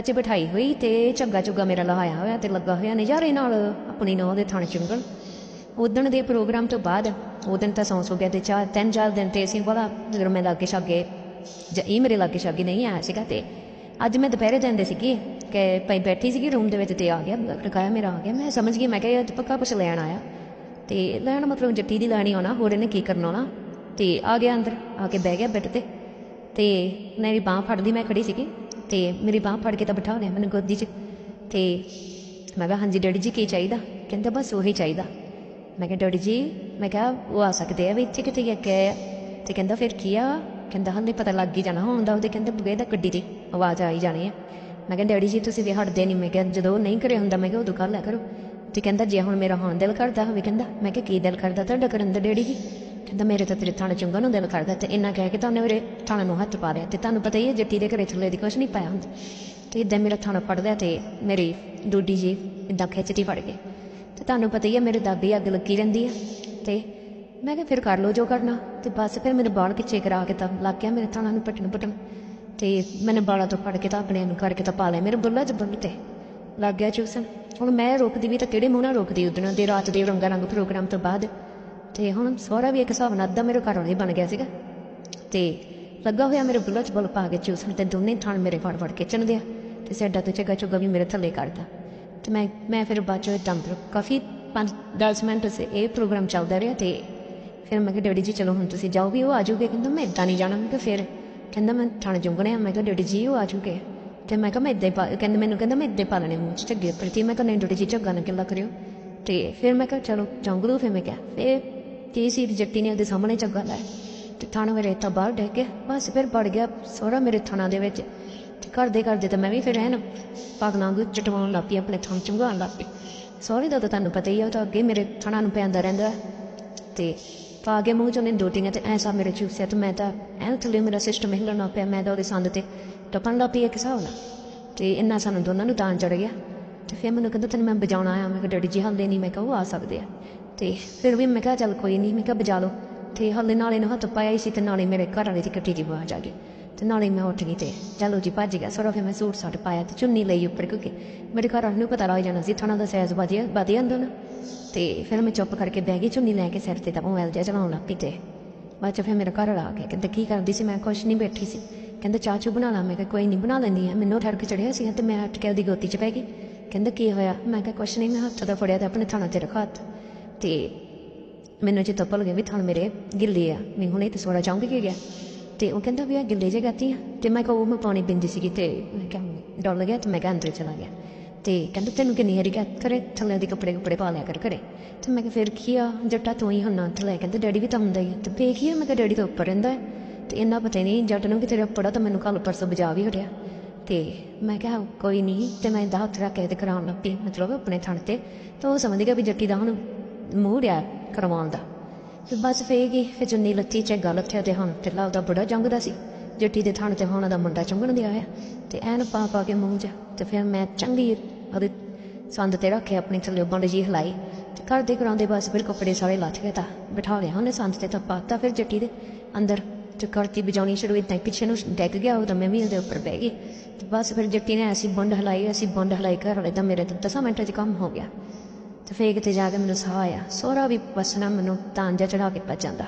ਚ ਬਿਠਾਈ ਹੋਈ ਤੇ ਝੱਗਾ ਝੁੱਗਾ ਮੇਰਾ ਲਹਾਇਆ ਹੋਇਆ ਤੇ ਲੱਗਾ ਹੋਇਆ ਨਜ਼ਾਰੇ ਨਾਲ ਆਪਣੀ ਨੌਂ ਦੇ ਥਣ ਚੁੰਗਣ ਉਦਣ ਦੇ ਪ੍ਰੋਗਰਾਮ ਤੋਂ ਬਾਅਦ, ਉਦਣ ਤਾਂ ਸੌਂ ਸੋ ਗਿਆ ਤੇ ਚਾਰ, ਤਿੰਨ ਚਾਰ ਦਿਨ ਤੇ ਅਸੀਂ ਬੜਾ ਜਦੋਂ ਮੈਂ ਲਾਗੇ ਛਾਗੇ ਜਾਂ ਇਹ ਮੇਰੇ ਲਾਗੇ ਛਾਗੇ ਨਹੀਂ ਆਇਆ ਸੀਗਾ ਤੇ ਅੱਜ ਮੈਂ ਦੁਪਹਿਰੇ ਜਾਂਦੇ ਸੀਗੀ ਕਿ ਪਈ ਬੈਠੀ ਸੀਗੀ ਰੂਮ ਦੇ ਵਿੱਚ ਤੇ ਆ ਗਿਆ ਟਕਾਇਆ ਮੇਰਾ ਆ ਗਿਆ। ਮੈਂ ਸਮਝ ਗਈ, ਮੈਂ ਕਿਹਾ ਇਹ ਪੱਕਾ ਕੁਛ ਲੈਣ ਆਇਆ। ਤੇ ਲੈਣ ਮਤਲਬ ਜੱਟੀ ਦੀ ਲੈਣੀ ਆਉਣਾ, ਹੋਰ ਇਹਨੇ ਕੀ ਕਰਨਾ ਆਉਣਾ। ਤੇ ਆ ਗਿਆ ਅੰਦਰ, ਆ ਕੇ ਬਹਿ ਗਿਆ ਬੈੱਡ ਤੇ। ਤੇ ਮੇਰੀ ਬਾਹ ਫੜਦੀ, ਮੈਂ ਖੜੀ ਸੀਗੀ। ਤੇ ਮੇਰੀ ਬਾਹ ਫੜ ਕੇ ਤਾਂ ਬਿਠਾ ਲਿਆ ਮੈਨੂੰ ਗੋਦੀ 'ਚ। ਤੇ ਮੈਂ ਕਿਹਾ, ਹਾਂਜੀ, ਡੈਡੀ ਜੀ, ਕੀ ਚਾਹੀਦਾ? ਕਹਿੰਦੇ, ਬਸ ਉਹੀ ਚਾਹੀਦਾ। ਮੈਂ ਕਿਹਾ, ਡੈਡੀ ਜੀ, ਮੈਂ ਕਿਹਾ, ਉਹ ਆ ਸਕਦੇ ਆ ਵੀ ਇੱਥੇ ਕਿਤੇ ਗਏ ਆ। ਤੇ ਕਹਿੰਦਾ, ਫਿਰ ਕੀ ਆ? ਕਹਿੰਦਾ ਹਾਂ ਨਹੀਂ ਪਤਾ ਲੱਗ ਹੀ ਜਾਣਾ ਹੁਣ ਦਾ ਉਹਦੇ। ਕਹਿੰਦੇ ਬੁਗੇ ਦਾ ਗੱਡੀ ਦੀ ਆਵਾਜ਼ ਆਈ ਜਾਣੀ ਆ। ਮੈਂ ਕਿਹਾ, ਡੈਡੀ ਜੀ, ਤੁਸੀਂ ਵੀ ਹਟਦੇ ਨਹੀਂ ਮੈਂ ਕਿਹਾ, ਜਦੋਂ ਨਹੀਂ ਕਰੇ ਹੁੰਦਾ, ਮੈਂ ਕਿਹਾ, ਉਦੋਂ ਕਰ ਲਿਆ ਕਰੋ। ਤੇ ਕਹਿੰਦਾ, ਜੇ ਹੁਣ ਮੇਰਾ ਹਾਂ ਦਿਲ ਕਰਦਾ ਹੋਵੇ, ਕਹਿੰਦਾ, ਮੈਂ ਕਿਹਾ, ਕੀ ਦਿਲ ਕਰਦਾ ਤੁਹਾਡਾ ਕਰਨ ਦਾ, ਡੈਡੀ ਜੀ? ਕਹਿੰਦਾ, ਮੇਰੇ ਤਾਂ ਤੇਰੇ ਥਾਣੇ ਚੁੰਗਾ ਨੂੰ ਦਿਲ ਕਰਦਾ ਤੇ ਇੰਨਾ ਕਹਿ ਕੇ ਤਾਂ ਉਹਨੇ ਮੇਰੇ ਥਾਣੇ ਨੂੰ ਹੱਥ ਪਾ ਲਿਆ ਤੇ ਤੁਹਾਨੂੰ ਪਤਾ ਹੀ ਹੈ ਜੱਟੀ ਦੇ ਘਰੇ ਥੱਲੇ ਦੀ ਕੁਛ ਨਹੀਂ ਪਾਇਆ ਹੁੰਦਾ। ਤੇ ਇਦਾਂ ਮੇਰਾ ਥਾਣਾ ਫੜ ਲਿਆ ਤੇ ਮੇਰੀ ਡੂਡੀ ਜੀ ਇਦਾਂ ਖਿੱਚਦੀ ਫੜ ਗਏ ਤੇ ਤੁਹਾਨੂੰ ਪਤਾ ਹੀ ਹੈ, ਮੇਰੇ ਦਾਦੀ ਅੱਗ ਲੱਗੀ ਰਹਿੰਦੀ ਹੈ। ਤੇ ਮੈਂ ਕਿਹਾ, ਫਿਰ ਕਰ ਲਓ ਜੋ ਕਰਨਾ। ਤੇ ਬਸ ਫਿਰ ਮੇਰੇ ਬਾਲ ਖਿੱਚੇ ਕਰਾ ਕੇ ਤਾਂ ਲੱਗ ਗਿਆ ਮੇਰੇ ਥਾਣਾ ਨੂੰ ਪਟਣ ਪਟਣ। ਤੇ ਮੈਨੇ ਬਾਲਾਂ ਤੋਂ ਫੜ ਕੇ ਤਾਂ ਆਪਣੇ ਨੂੰ ਕਰਕੇ ਤਾਂ ਪਾ ਲਿਆ ਮੇਰੇ ਬੁੱਲਾ ਚ ਬੁੱਲ ਤੇ। ਲੱਗ ਗਿਆ ਚੂਸਣ। ਹੁਣ ਮੈਂ ਰੋਕਦੀ ਵੀ ਤਾਂ ਕਿਹੜੇ ਮੂੰਹ ਨਾਲ ਰੋਕਦੀ? ਉਦਣ ਦੇ ਰਾਤ ਦੇ ਰੰਗਾ ਰੰਗ ਪ੍ਰੋਗਰਾਮ ਤੋਂ ਬਾਅਦ ਤੇ ਹੁਣ ਸਹੁਰਾ ਵੀ ਇੱਕ ਹਿਸਾਬ ਨਾਲ ਅੱਧਾ ਮੇਰੇ ਘਰ ਵਾਲਾ ਹੀ ਬਣ ਗਿਆ ਸੀਗਾ। ਤੇ ਲੱਗਾ ਹੋਇਆ ਮੇਰੇ ਬੁੱਲਾ ਚ ਬੁੱਲ ਪਾ ਕੇ ਚੂਸਣ ਤੇ ਦੋਨੇ ਥਾਣ ਮੇਰੇ ਫੜ ਫੜ ਕੇ ਚਣ ਦਿਆ ਤੇ ਸੈਡਾ ਤੋਂ ਚੱਗਾ ਚੁੱਗਾ ਵੀ ਮੇਰੇ ਥੱਲੇ ਕਰਦਾ। ਤੇ ਮੈਂ ਮੈਂ ਫਿਰ ਬਾਅਦ ਚੋਂ ਦਮ ਕਾਫੀ 5-10 ਮਿੰਟ ਸੇ ਇਹ ਪ੍ਰੋਗਰਾਮ ਚੱਲਦਾ ਰਿਹਾ ਤੇ ਫਿਰ ਮੈਂ ਕਿਹਾ, ਡੈਡੀ ਜੀ, ਚਲੋ ਹੁਣ ਤੁਸੀਂ ਜਾਓ ਵੀ, ਉਹ ਆ ਜਾਊਗੇ ਕਹਿੰਦਾ, ਮੈਂ ਇਦਾਂ ਨਹੀਂ ਜਾਣਾ। ਮੈਂ ਕਿਹਾ, ਫਿਰ? ਕਹਿੰਦਾ, ਮੈਂ ਥਾਣੇ ਜੁੰਗਣੇ ਆ। ਮੈਂ ਕਿਹਾ, ਡੈਡੀ ਜੀ, ਉਹ ਆ ਜਾਊਗੇ ਤੇ ਮੈਂ ਕਿਹਾ, ਮੈਂ ਇਦਾਂ ਹੀ ਪਾ ਕਹਿੰਦਾ, ਮੈਨੂੰ ਕਹਿੰਦਾ, ਮੈਂ ਇਦਾਂ ਹੀ ਪਾਲਣੇ ਮੂੰਹ ਚ ਝੱਗੇ ਪ੍ਰਤੀ ਮੈਂ ਕਿਹਾ, ਨਹੀਂ, ਡੈਡੀ ਜੀ, ਝੱਗਾ ਨਾ ਕਿੱਲਾ ਕਰਿਓ। ਤੇ ਫਿਰ ਮੈਂ ਕਿਹਾ, ਚਲੋ ਜੰਗਲੂ ਫਿਰ ਮੈਂ ਕਿਹਾ, ਫਿਰ ਕੀ ਸੀ? ਜੱਟੀ ਨੇ ਉਹਦੇ ਸਾਹਮਣੇ ਝੱਗਾ ਲਾਇਆ ਤੇ ਥਾਣਾ ਮੇਰੇ ਤਾਂ ਬਾਹਰ ਡਿੱਗ ਗਿਆ। ਬਸ ਫਿਰ ਵੜ ਗਿਆ ਸਹੁਰਾ ਮੇਰੇ ਥਾਣਾ ਦੇ ਵਿੱਚ। ਤੇ ਕਰਦੇ ਕਰਦੇ ਤਾਂ ਮੈਂ ਵੀ ਫਿਰ ਐਨ ਪਾਗਲਾਂ ਨੂੰ ਚਟਵਾਉਣ ਲੱਗ ਪਈ, ਆਪਣੇ ਥਾਂ ਚੁੰਗਾਉਣ ਲੱਗ ਪਈ। ਸਹੁਰੇ ਦਾ ਤਾਂ ਤੁਹਾਨੂੰ ਪਤਾ ਹੀ ਹੈ ਉਹ ਤਾਂ ਅੱਗੇ ਮੇਰੇ ਥਾਣਾ ਨੂੰ ਪੈਂਦਾ ਰਹਿੰਦਾ ਹੈ। ਤੇ ਪਾ ਕੇ ਮੂੰਹ ਚੋਂ ਨੇ ਦੋਟੀਆਂ ਤੇ ਐਸਾ ਮੇਰੇ ਚੂਸਿਆ ਤੇ ਮੈਂ ਤਾਂ ਐਂ ਥੱਲੇ ਮੇਰਾ ਸਿਸਟਮ ਹਿੱਲਣਾ ਪਿਆ, ਮੈਂ ਤਾਂ ਉਹਦੇ ਸੰਦ ਤੇ ਟਪਣ ਲੱਗ ਪਈ ਇੱਕ ਹਿਸਾਬ ਨਾਲ। ਤੇ ਇੰਨਾ ਸਾਨੂੰ ਦੋਨਾਂ ਨੂੰ ਤਾਂ ਚੜ ਗਿਆ। ਤੇ ਫਿਰ ਮੈਨੂੰ ਕਹਿੰਦਾ, ਤੈਨੂੰ ਮੈਂ ਬਜਾਉਣਾ ਆਇਆ ਮੈਂ ਕਿਹਾ, ਡੈਡੀ ਜੀ, ਹੱਲੇ ਨਹੀਂ। ਮੈਂ ਕਿਹਾ, ਉਹ ਆ ਸਕਦੇ ਆ। ਤੇ ਫਿਰ ਵੀ ਮੈਂ ਕਿਹਾ, ਚੱਲ ਕੋਈ ਨਹੀਂ ਮੈਂ ਕਿਹਾ, ਬਜਾ ਲਓ। ਤੇ ਹੱਲੇ ਨਾਲੇ ਨੂੰ ਹੱਥ ਪਾਇਆ ਹੀ ਸੀ ਤੇ ਨਾਲੇ ਮੇਰੇ ਘਰ ਵਾਲੇ ਦੀ ਕੱਟੀ ਦੀ ਆਵਾਜ਼ ਆ ਗਈ। ਤੇ ਨਾਲੇ ਮੈਂ ਉੱਠ ਗਈ ਤੇ ਚਲੋ ਜੀ ਭੱਜ ਗਿਆ। ਸੋਰਾ ਫਿਰ ਮੈਂ ਸੂਟ ਸਾਟ ਪਾਇਆ ਤੇ ਚੁੰਨੀ ਲਈ ਉੱਪਰ ਕਿਉਂਕਿ ਮੇਰੇ ਘਰ ਵਾਲੇ ਨੂੰ ਪਤਾ ਲੱਗ ਜਾਣਾ ਸੀ, ਥਾਣਾ ਦਾ ਸੈਜ਼ ਵਧੀਆ ਵਧੀਆ ਹੁੰਦਾ ਨਾ। ਤੇ ਫਿਰ ਮੈਂ ਚੁੱਪ ਕਰਕੇ ਬਹਿ ਗਈ, ਚੁੰਨੀ ਲੈ ਕੇ ਸਿਰ ਤੇ ਤਾਂ ਮੋਬਾਈਲ ਜਿਹਾ ਚਲਾਉਣ ਲੱਗ ਪਈ ਤੇ ਬਾਅਦ ਚ ਫਿਰ ਮੇਰਾ ਘਰ ਵਾਲਾ ਆ ਗਿਆ। ਕਹਿੰਦਾ, ਕੀ ਕਰਦੀ ਸੀ? ਮੈਂ ਕੁਛ ਨਹੀਂ ਬੈਠੀ ਸੀ। ਕਹਿੰਦਾ ਚਾਚੂ ਬਣਾ ਲਾ। ਮੈਂ ਕਿਹਾ, ਕੋਈ ਨਹੀਂ ਬਣਾ ਲੈਂਦੀ ਆ ਮੈਨੂੰ ਠਰ ਕੇ ਚੜਿਆ ਸੀ ਤੇ ਮੈਂ ਉੱਠ ਕੇ ਉਹਦੀ ਗੋਤੀ 'ਚ ਪੈ ਗਈ। ਕਹਿੰਦਾ, ਕੀ ਹੋਇਆ? ਮੈਂ ਕਿਹਾ, ਕੁਛ ਨਹੀਂ ਮੈਂ ਹੱਥ ਦਾ ਫੜਿਆ ਤੇ ਆਪਣੇ ਥਾਣਾ ਤੇ ਰੱਖਾ ਹੱਥ। ਤੇ ਮੈਨੂੰ ਚੇਤਾ ਭੁੱਲ ਗਿਆ ਵੀ ਥਣ ਮੇਰੇ ਗਿੱਲੇ ਆ। ਮੈਂ ਹੁਣੇ ਤੇ ਸੋੜਾ ਚਾਹੂੰਗੀ ਕਿ ਗਿਆ। ਤੇ ਉਹ ਕਹਿੰਦਾ ਵੀ ਆ ਗਿੱਲੇ ਜੇ ਗਾਤੀ ਆ। ਤੇ ਮੈਂ ਕਿਹਾ, ਉਹ ਮੈਂ ਪਾਣੀ ਪੀਂਦੀ ਸੀਗੀ ਤੇ ਮੈਂ ਕਿਹਾ ਡੁੱਲ ਗਿਆ ਤੇ ਮੈਂ ਕਿਹਾ ਅੰਦਰ ਚਲਾ ਗਿਆ। ਤੇ ਕਹਿੰਦਾ, ਤੈਨੂੰ ਕਿੰਨੀ ਹਰੀ ਕਿਹਾ ਕਰੇ ਥੱਲੇ ਦੇ ਕੱਪੜੇ ਕੱਪੜੇ ਪਾ ਲਿਆ ਕਰ ਘਰੇ। ਤੇ ਮੈਂ ਕਿਹਾ, ਫਿਰ ਕੀ ਆ, ਜੱਟਾ ਤੂੰ ਹੀ ਹੁੰਨਾ ਥੱਲੇ ਕਹਿੰਦਾ, ਡੈਡੀ ਵੀ ਤਾਂ ਹੁੰਦਾ ਹੀ ਆ। ਤੇ ਫੇਕ ਹੀ ਆ? ਮੈਂ ਕਿਹਾ, ਡੈਡੀ ਤਾਂ ਉੱਪਰ ਰਹਿੰਦਾ ਹੈ। ਤੇ ਇੰਨਾ ਪਤਾ ਨਹੀਂ, ਜੱਟ ਨੂੰ ਕਿ ਤੇਰਾ ਪੜਾ ਤਾਂ ਮੈਨੂੰ ਕੱਲ ਪਰਸੋਂ ਬਜਾ ਵੀ ਹਟਿਆ। ਤੇ ਮੈਂ ਕਿਹਾ, ਕੋਈ ਨਹੀਂ, ਤੇ ਮੈਂ ਦਾ ਹੱਥ ਰੱਖ ਕੇ ਤੇ ਕਰਾਉਣ ਲੱਗ ਪਈ ਮਤਲਬ ਆਪਣੇ ਥਣ ਤੇ। ਤਾਂ ਉਹ ਸਮਝ ਗਿਆ ਵੀ ਜੱਟੀ ਦਾ ਹੁਣ ਮੂਡ ਆ ਕਰਵਾਉਣ ਦਾ। ਤੇ ਬਸ ਫੇਰ ਗਈ ਫਿਰ ਚੁੰਨੀ ਲੱਤੀ ਚ ਗੱਲ ਉੱਥੇ ਤੇ ਹੁਣ, ਤੇ ਉਹਦਾ ਬੜਾ ਜੰਗਦਾ ਸੀ। ਜੱਟੀ ਦੇ ਥਣ ਤੇ ਹੁਣ ਦਾ ਮੁੰਡਾ ਚੁੰਗਣ ਦੇ ਆਇਆ ਤੇ ਐਨ ਪਾ ਪਾ ਕੇ ਮੂੰਹ 'ਚ, ਤੇ ਫਿਰ ਮੈਂ ਚੰਗੀ ਉਹਦੇ ਸੰਦ ਤੇ ਰੱਖੇ, ਆਪਣੀ ਥੱਲੇ ਬੰਡ ਜੀ ਹਲਾਈ। ਤੇ ਦੇ ਕਰਾਉਂਦੇ ਬਸ ਫਿਰ ਕੱਪੜੇ ਸਾਰੇ ਲੱਥ ਗਏ ਤਾਂ ਬਿਠਾ ਲਿਆ ਉਹਨੇ ਸੰਦ ਤੇ ਤਾਂ ਪਾਤਾ ਫਿਰ ਜੱਟੀ ਦੇ ਅੰਦਰ। ਤੇ ਕਰਤੀ ਬਜਾਉਣੀ ਸ਼ੁਰੂ ਇਦਾਂ ਪਿੱਛੇ ਨੂੰ ਡੈਗ ਗਿਆ ਉਹ ਤਾਂ ਮੈਂ ਵੀ ਉਹਦੇ ਉੱਪਰ ਬਹਿ ਗਈ। ਤੇ ਬਸ ਫਿਰ ਜੱਟੀ ਨੇ ਐਸੀ ਬੰਡ ਹਲਾਈ, ਐਸੀ ਬੰਡ ਹਲਾਈ ਕਰ ਵਾਲੇ ਤਾਂ ਮੇਰੇ ਤਾਂ ਦਸਾਂ ਮਿੰਟਾਂ 'ਚ ਕੰਮ ਹੋ ਗਿਆ। ਤੇ ਫੇਰ ਕਿਤੇ ਜਾ ਕੇ ਮੈਨੂੰ ਸਾਹ ਆਇਆ ਸੋਹਰਾ ਵੀ ਵਸਣਾ ਮੈਨੂੰ ਤਾਂਜਾ ਚੜਾ ਕੇ ਪੈ ਜਾਂਦਾ।